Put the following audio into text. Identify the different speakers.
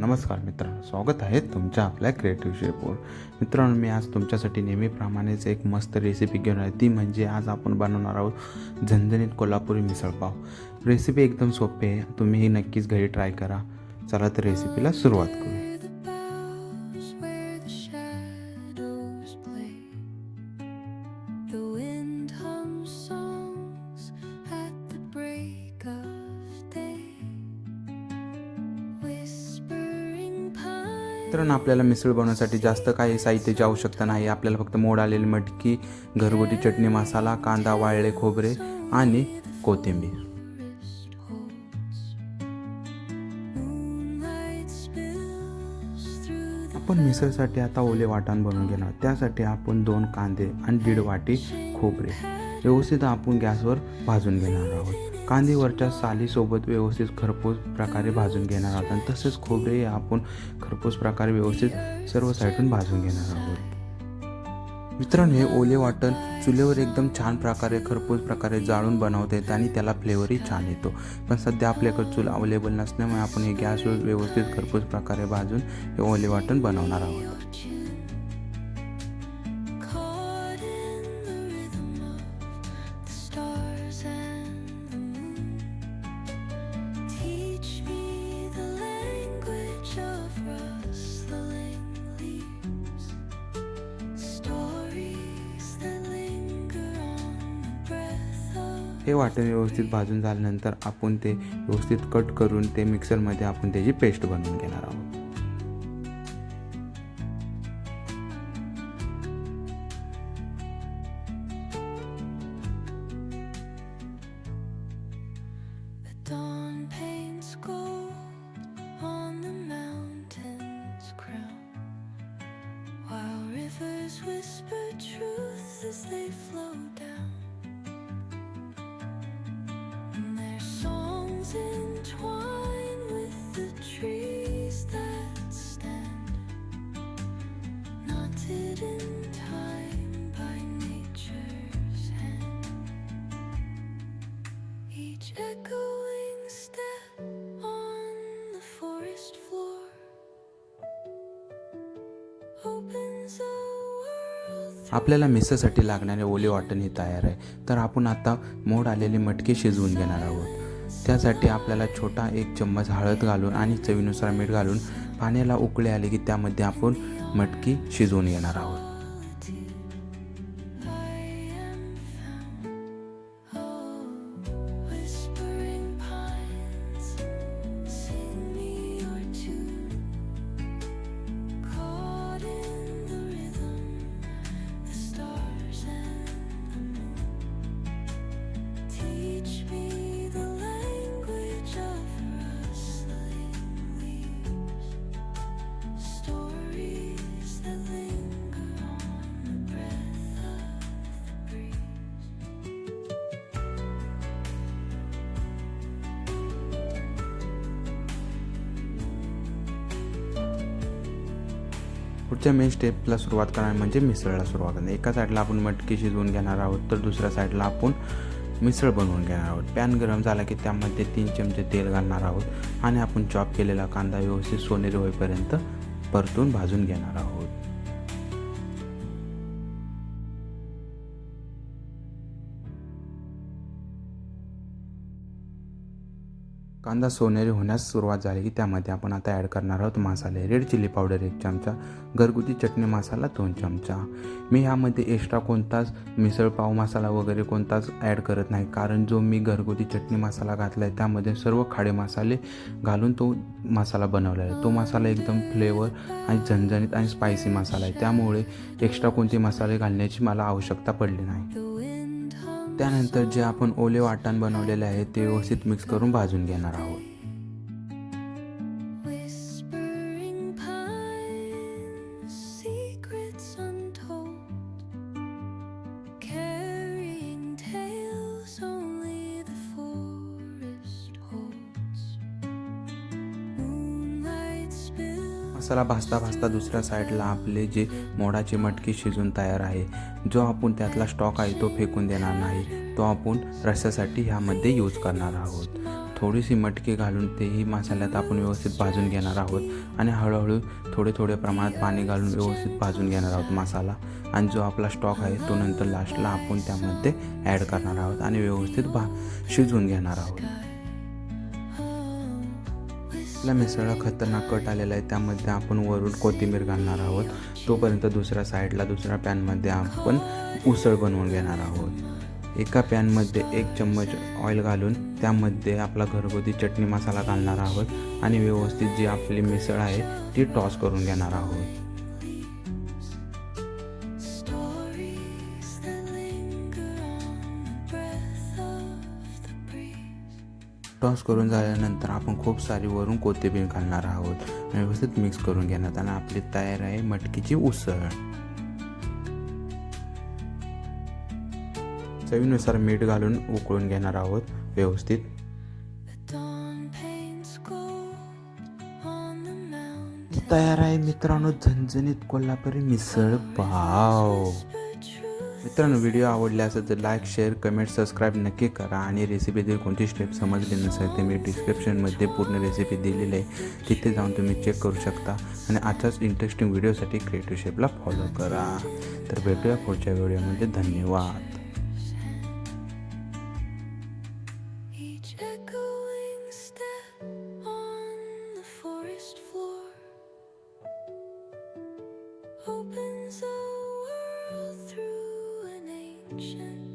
Speaker 1: नमस्कार मित्रांनो स्वागत आहे तुमच्या आपल्या क्रिएटिव्ह शेपवर मित्रांनो मी आज तुमच्यासाठी नेहमीप्रमाणेच एक मस्त रेसिपी घेऊन आहे ती म्हणजे आज आपण बनवणार आहोत झणझणीत कोल्हापुरी मिसळपाव रेसिपी एकदम सोपी आहे. तुम्ही ही नक्कीच घरी ट्राय करा. चला तर रेसिपीला सुरुवात करू
Speaker 2: the wind hums songs at the break of
Speaker 1: मित्रांनो आपल्याला मिसळ बनवण्यासाठी जास्त काही साहित्याची आवश्यकता नाही. आपल्याला फक्त मोड आलेली मटकी घरगुती चटणी मसाला कांदा वाळले खोबरे आणि कोथिंबीर. आपण मिसळसाठी आता ओले वाटण बनवून घेणार. त्यासाठी आपण दोन कांदे आणि दीड वाटी खोबरे. व्यवस्थित आपण गॅसवर भाजून घेणार आहोत. कांदीवरच्या सालीसोबत व्यवस्थित खरपूस प्रकारे भाजून घेणार आहोत आणि तसेच खोबरे आपण खरपूस प्रकारे व्यवस्थित सर्व साईडून भाजून घेणार आहोत. मित्रांनो हे ओले वाटण चुलीवर एकदम छान प्रकारे खरपूस प्रकारे जाळून बनवता येतं आणि त्याला फ्लेवरही छान येतो. पण सध्या आपल्याकडे चूल अवेलेबल नसल्यामुळे आपण हे गॅसवर व्यवस्थित खरपूस प्रकारे भाजून हे ओले वाटण बनवणार आहोत. हे वाटण व्यवस्थित भाजून झाल्यानंतर आपण ते व्यवस्थित कट करून ते मिक्सरमध्ये आपण त्याची पेस्ट बनवून घेणार आहोत
Speaker 2: Whisper truth as they float.
Speaker 1: आपल्याला मिसेसाठी लागणारे ओले वाटण हे तयार आहे. तर आपण आता मोड आलेले मटके शिजवून घेणार आहोत. त्यासाठी आपल्याला छोटा एक चम्मच हळद घालून आणि चवीनुसार मीठ घालून पाण्याला उकळे आले की त्यामध्ये आपण मटकी शिजवून येणार आहोत. पुढच्या मेन स्टेपला सुरुवात करणार म्हणजे मिसळला सुरुवात करणार एका साईडला आपण मटकी शिजवून घेणार आहोत तर दुसऱ्या साईडला आपण मिसळ बनवून घेणार आहोत. पॅन गरम झाला की त्यामध्ये तीन चमचे तेल घालणार आहोत आणि आपण चॉप केलेला कांदा व्यवस्थित सोनेरी होईपर्यंत परतून भाजून घेणार आहोत. कांदा सोनेरी होण्यास सुरुवात झाली की त्यामध्ये आपण आता ॲड करणार आहोत मसाले. रेड चिली पावडर एक चमचा घरगुती चटणी मसाला दोन चमचा. मी यामध्ये एक्स्ट्रा कोणताच मिसळपाव मसाला वगैरे कोणताच ॲड करत नाही. कारण जो मी घरगुती चटणी मसाला घातला आहे त्यामध्ये सर्व खाडे मसाले घालून तो मसाला बनवला आहे. तो मसाला एकदम फ्लेवर आणि झणझणीत आणि स्पायसी मसाला आहे. त्यामुळे एक्स्ट्रा कोणते मसाले घालण्याची मला आवश्यकता पडली नाही. त्यानंतर जे आपण ओले वाटण बनवलेले आहे ते व्यवस्थित मिक्स करून भाजून घेणार आहोत. मसाला भाजता भाजता दुसऱ्या साईडला आपले जे मोडाची मटकी शिजून तयार आहे जो आपण त्यातला स्टॉक आहे तो फेकून देणार नाही. तो आपण रस्स्यासाठी ह्यामध्ये यूज करणार आहोत. थोडीशी मटकी घालून तेही मसाल्यात आपण व्यवस्थित भाजून घेणार आहोत आणि हळूहळू थोडे थोडे प्रमाणात पाणी घालून व्यवस्थित भाजून घेणार आहोत मसाला. आणि जो आपला स्टॉक आहे तो नंतर लास्टला आपण त्यामध्ये ॲड करणार आहोत आणि व्यवस्थित भा शिजवून घेणार आहोत. आपला मिसळला खतरनाक कट आलेला आहे. त्यामध्ये आपण वरून कोथिंबीर घालणार आहोत. तोपर्यंत दुसऱ्या साईडला दुसऱ्या पॅनमध्ये आपण उसळ बनवून घेणार आहोत. एका पॅनमध्ये एक चम्मच ऑइल घालून त्यामध्ये आपला घरगुती चटणी मसाला घालणार आहोत. आणि व्यवस्थित जी आपली मिसळ आहे ती टॉस करून घेणार आहोत. टॉस करून झाल्यानंतर आपण खूप सारी वरून कोथिंबीर घालणार आहोत. व्यवस्थित मिक्स करून घेणार. आणि आपली तयार आहे मटकीची उसळ. चवीनुसार मीठ घालून उकळून घेणार आहोत व्यवस्थित. तयार आहे मित्रांनो झणझणीत कोल्हापुरी मिसळ. पाव मित्रांनो व्हिडिओ आवडला असेल तर लाईक शेअर कमेंट सबस्क्राईब नक्की करा आणि रेसिपीतील कोणती स्टेप समजली नसेल ते मी डिस्क्रिप्शनमध्ये पूर्ण रेसिपी दिलेली आहे. तिथे जाऊन तुम्ही चेक करू शकता आणि अशाच इंटरेस्टिंग व्हिडिओसाठी क्रिएटिव्ह शेपला फॉलो करा. तर भेटूया पुढच्या व्हिडिओमध्ये धन्यवाद. Opens a world through 深。